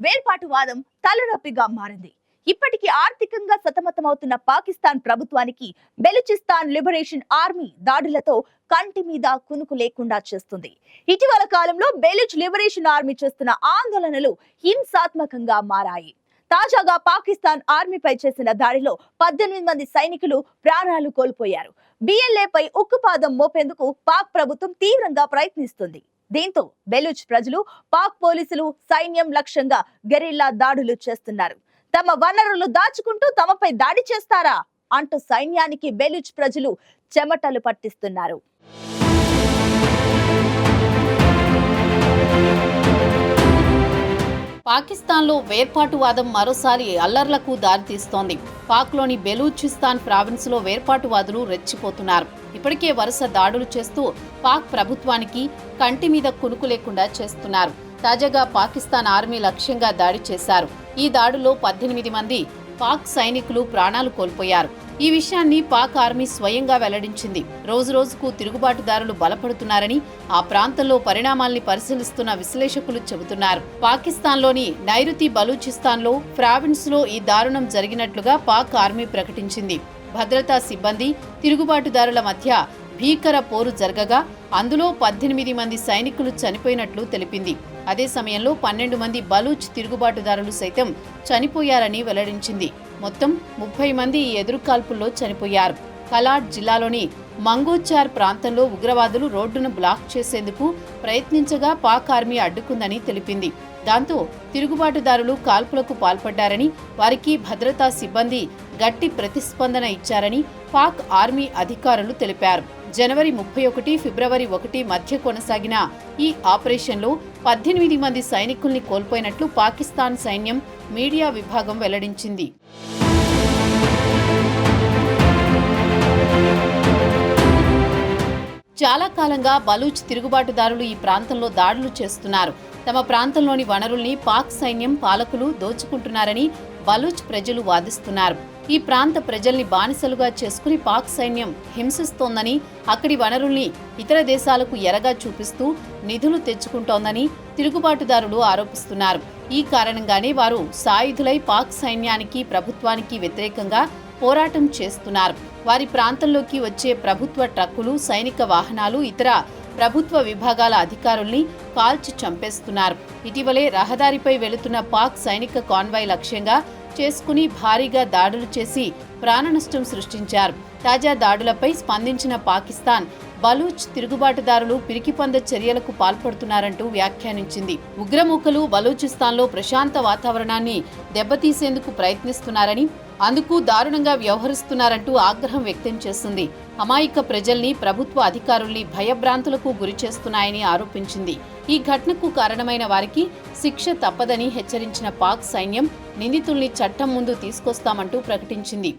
వేర్పాటువాదం తలనొప్పిగా మారింది. ఇప్పటికీ ఆర్థికంగా సతమతమవుతున్న పాకిస్తాన్ ప్రభుత్వానికి బెలుచిస్తాన్ లిబరేషన్ ఆర్మీ దాడులతో కంటి మీద కునుకు లేకుండా చేస్తుంది. ఇటీవల కాలంలో బెలుచ్ లిబరేషన్ ఆర్మీ చేస్తున్న ఆందోళనలు హింసాత్మకంగా మారాయి. తాజాగా పాకిస్తాన్ ఆర్మీపై చేసిన దాడిలో పద్దెనిమిది మంది సైనికులు ప్రాణాలు కోల్పోయారు. బిఎల్ఏపై ఉక్కుపాదం మోపేందుకు పాక్ ప్రభుత్వం తీవ్రంగా ప్రయత్నిస్తుంది. దీంతో బెలూచ్ ప్రజలు పాక్ పోలీసులు సైన్యం లక్ష్యంగా గెరిల్లా దాడులు చేస్తున్నారు. తమ వనరులు దాచుకుంటూ తమపై దాడి చేస్తారా? అంటూ సైన్యానికి బెలూచ్ ప్రజలు చెమటలు పట్టిస్తున్నారు. పాకిస్తాన్లో వేర్పాటువాదం మరోసారి అల్లర్లకు దారితీస్తోంది. పాక్లోని బెలూచిస్తాన్ ప్రావిన్స్లో వేర్పాటువాదులు రెచ్చిపోతున్నారు. ఇప్పటికే వరుస దాడులు చేస్తూ పాక్ ప్రభుత్వానికి కంటి మీద కునుకు లేకుండా చేస్తున్నారు. తాజాగా పాకిస్తాన్ ఆర్మీ లక్ష్యంగా దాడి చేశారు. ఈ దాడిలో పద్దెనిమిది మంది పాక్ సైనికులు ప్రాణాలు కోల్పోయారు. ఈ విషయాన్ని పాక్ ఆర్మీ స్వయంగా వెల్లడించింది. రోజు రోజుకు తిరుగుబాటుదారులు బలపడుతున్నారని ఆ ప్రాంతంలో పరిణామాల్ని పరిశీలిస్తున్న విశ్లేషకులు చెబుతున్నారు. పాకిస్తాన్లోని నైరుతి బలూచిస్తాన్లో ప్రావిన్స్లో ఈ దారుణం జరిగినట్లుగా పాక్ ఆర్మీ ప్రకటించింది. భద్రతా సిబ్బంది తిరుగుబాటుదారుల మధ్య భీకర పోరు జరగగా అందులో పద్దెనిమిది మంది సైనికులు చనిపోయినట్లు తెలిపింది. అదే సమయంలో పన్నెండు మంది బలూచ్ తిరుగుబాటుదారులు సైతం చనిపోయారని వెల్లడించింది. మొత్తం ముప్పై మంది ఈ ఎదురుకాల్పుల్లో చనిపోయారు. కలాడ్ జిల్లాలోని మంగోచార్ ప్రాంతంలో ఉగ్రవాదులు రోడ్డును బ్లాక్ చేసేందుకు ప్రయత్నించగా పాక్ ఆర్మీ అడ్డుకుందని తెలిపింది. దాంతో తిరుగుబాటుదారులు కాల్పులకు పాల్పడ్డారని వారికి భద్రతా సిబ్బంది గట్టి ప్రతిస్పందన ఇచ్చారని పాక్ ఆర్మీ అధికారులు తెలిపారు. జనవరి ముప్పై ఒకటి ఫిబ్రవరి ఒకటి మధ్య కొనసాగిన ఈ ఆపరేషన్లో పద్దెనిమిది మంది సైనికుల్ని కోల్పోయినట్లు పాకిస్తాన్ సైన్యం మీడియా విభాగం వెల్లడించింది. చాలా కాలంగా బలూచ్ తిరుగుబాటుదారులు ఈ ప్రాంతంలో దాడులు చేస్తున్నారు. తమ ప్రాంతంలోని వనరుల్ని పాక్ సైన్యం పాలకులు దోచుకుంటున్నారని బలూచ్ ప్రజలు వాదిస్తున్నారు. ఈ ప్రాంత ప్రజల్ని బానిసలుగా చేసుకుని పాక్ సైన్యం హింసిస్తోందని అక్కడి వనరుల్ని ఇతర దేశాలకు ఎరగా చూపిస్తూ నిధులు తెచ్చుకుంటోందని తిరుగుబాటుదారులు ఆరోపిస్తున్నారు. ఈ కారణంగానే వారు సాయుధులై పాక్ సైన్యానికి ప్రభుత్వానికి వ్యతిరేకంగా పోరాటం చేస్తున్నారు. వారి ప్రాంతంలోకి వచ్చే ప్రభుత్వ ట్రక్కులు సైనిక వాహనాలు ఇతర ప్రభుత్వ విభాగాల అధికారుల్ని కాల్చి చంపేస్తున్నారు. ఇటీవలే రహదారిపై వెళుతున్న పాక్ సైనిక కాన్వాయ్ లక్ష్యంగా చేసుకుని భారీగా దాడులు చేసి ప్రాణనష్టం సృష్టించారు. తాజా దాడులపై స్పందించిన పాకిస్తాన్ బలూచ్ తిరుగుబాటుదారులు పిరికిపంద చర్యలకు పాల్పడుతున్నారంటూ వ్యాఖ్యానించింది. ఉగ్రమూకలు బలూచిస్తాన్లో ప్రశాంత వాతావరణాన్ని దెబ్బతీసేందుకు ప్రయత్నిస్తున్నారని అందుకు దారుణంగా వ్యవహరిస్తున్నారంటూ ఆగ్రహం వ్యక్తం చేస్తుంది. అమాయక ప్రజల్ని ప్రభుత్వ అధికారుల్ని భయభ్రాంతులకు గురి చేస్తున్నాయని ఆరోపించింది. ఈ ఘటనకు కారణమైన వారికి శిక్ష తప్పదని హెచ్చరించిన పాక్ సైన్యం నిందితుల్ని చట్టం ముందు తీసుకొస్తామంటూ ప్రకటించింది.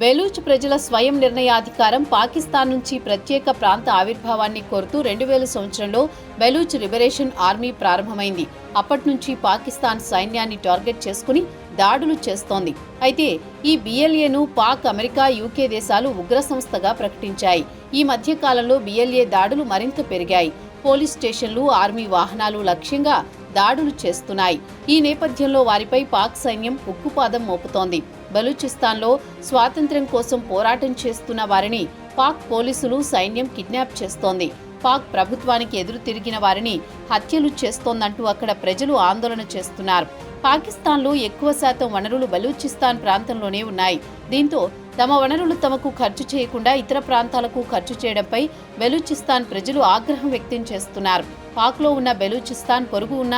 బెలూచ్ ప్రజల స్వయం నిర్ణయాధికారం పాకిస్తాన్ నుంచి ప్రత్యేక ప్రాంత ఆవిర్భావాన్ని కోరుతూ రెండు వేల సంవత్సరంలో బెలూచ్ లిబరేషన్ ఆర్మీ ప్రారంభమైంది. అప్పటి నుంచి పాకిస్తాన్ సైన్యాన్ని టార్గెట్ చేసుకుని దాడులు చేస్తోంది. అయితే ఈ బిఎల్ఏను పాక్ అమెరికా యూకే దేశాలు ఉగ్ర సంస్థగా ప్రకటించాయి. ఈ మధ్య కాలంలో బిఎల్ఏ దాడులు మరింత పెరిగాయి. పోలీస్ స్టేషన్లు ఆర్మీ వాహనాలు లక్ష్యంగా దాడులు చేస్తున్నాయి. ఈ నేపథ్యంలో వారిపై పాక్ సైన్యం ఉక్కుపాదం మోపుతోంది. బలూచిస్తాన్లో స్వాతంత్ర్యం కోసం పోరాటం చేస్తున్న వారిని పాక్ పోలీసులు సైన్యం కిడ్నాప్ చేస్తోంది. పాక్ ప్రభుత్వానికి ఎదురు తిరిగిన వారిని హత్యలు చేస్తోందంటూ అక్కడ ప్రజలు ఆందోళన చేస్తున్నారు. పాకిస్తాన్లో ఎక్కువ శాతం వనరులు బలూచిస్తాన్ ప్రాంతంలోనే ఉన్నాయి. దీంతో తమ వనరులు తమకు ఖర్చు చేయకుండా ఇతర ప్రాంతాలకు ఖర్చు చేయడంపై బెలూచిస్తాన్ ప్రజలు ఆగ్రహం వ్యక్తం చేస్తున్నారు. పాక్లో ఉన్న బెలూచిస్తాన్ పొరుగు ఉన్న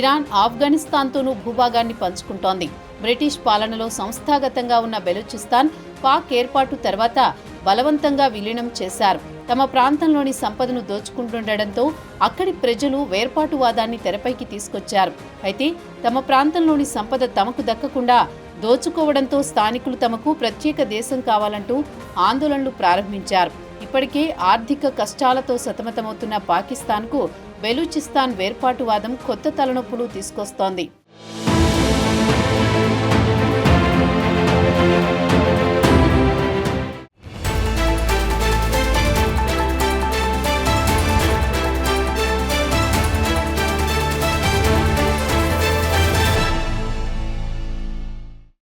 ఇరాన్ ఆఫ్ఘనిస్తాన్తోనూ భూభాగాన్ని పంచుకుంటోంది. బ్రిటిష్ పాలనలో సంస్థాగతంగా ఉన్న బెలూచిస్తాన్ పాక్ ఏర్పాటు తర్వాత బలవంతంగా విలీనం చేశారు. తమ ప్రాంతంలోని సంపదను దోచుకుంటుండటంతో అక్కడి ప్రజలు వేర్పాటువాదాన్ని తెరపైకి తీసుకొచ్చారు. అయితే తమ ప్రాంతంలోని సంపద తమకు దక్కకుండా దోచుకోవడంతో స్థానికులు తమకు ప్రత్యేక దేశం కావాలంటూ ఆందోళనలు ప్రారంభించారు. ఇప్పటికే ఆర్థిక కష్టాలతో సతమతమవుతున్న పాకిస్తాన్కు బెలూచిస్తాన్ వేర్పాటువాదం కొత్త తలనొప్పులు తీసుకొస్తోంది.